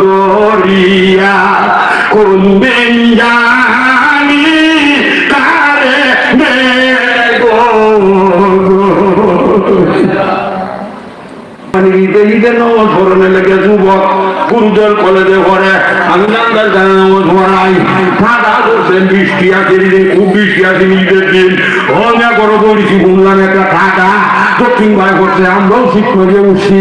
গরিয়া কোন জানি কারে মানে ঈদে ঈদে পড়ানো লেগে যুবক। গুরুদের কলেজে পড়ে নান্দার গানে নামাজ পড়াই ঠান্ডা করছেন বৃষ্টি আছে দিন খুব বৃষ্টি আছে ঈদের দিন। অনেক বড় পড়েছি বুনলাম একটা ঠান্ডা দক্ষিণ ভাই করছে আমরাও ঠিক করে উঠছি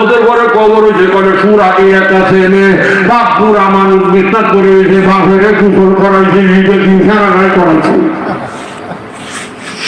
ওদের ঘরে কবর হয়েছে করে সুর আগে একটা ছেলে বাপ পুরা মানুষ বিশ্বাস করে হয়েছে, বাপের কুসল করাইছে ঈদের দিন সারা রায় করাইছে।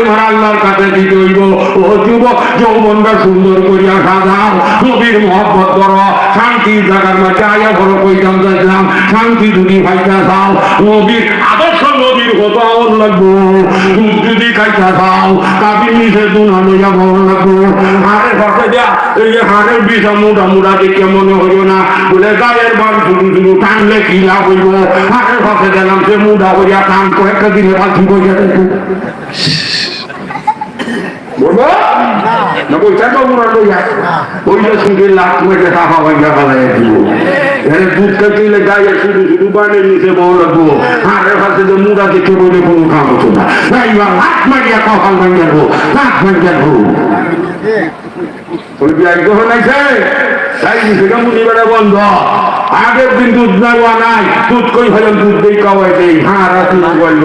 তোমার আল্লাহর কাছে দিতে হইব। ও যুবক, যৌবনটা সুন্দর করিয়া সাজাও। নবীর মহব্বত করো। শান্তি জায়গার মাঝে আয়া বড় কইতাম যাইলাম শান্তি যদি ভাইটা চাও, নবীর আদর্শ নবীর আমল লাগবো। দুধ যদি খাইতা চাও কাবির নিচে দুনা লইয়া বড় লাগবো। হাড়ের পাশে দিয়া এই যে হাড়ের বিষা মোটা মোটা দেখে মনে হইব না। বলে গায়ের বার শুধু শুধু টানলে কি লাভ হইব? হাড়ের পাশে গেলাম, সে মোটা হইয়া টান কয়েকটা দিনে পাখি বইয়া দেখো। বলব? না। পয়সা তো মোরা লইয়া ওইটা শুধু লাখ মেটে টাকা পয়সা ফেলাই দিব। এর দুধ খাইলে গায়ে শুধু শুধু বানের নিচে বউ লাগবো হাড়ের কাছে যে মুড়া দেখে বলে কোনো কাম হতো না। তাই বা লাখ মারিয়া কপাল ভাঙ যাব লাখ ভাঙ যাব ওই বিয়ার গ্রহণ আছে তাই সেটা মুনি বেড়া বন্ধ। আগের দিন দুধ নাই। দুধ কই হলাম দুধ দেই খাওয়াই দেই। হ্যাঁ বলব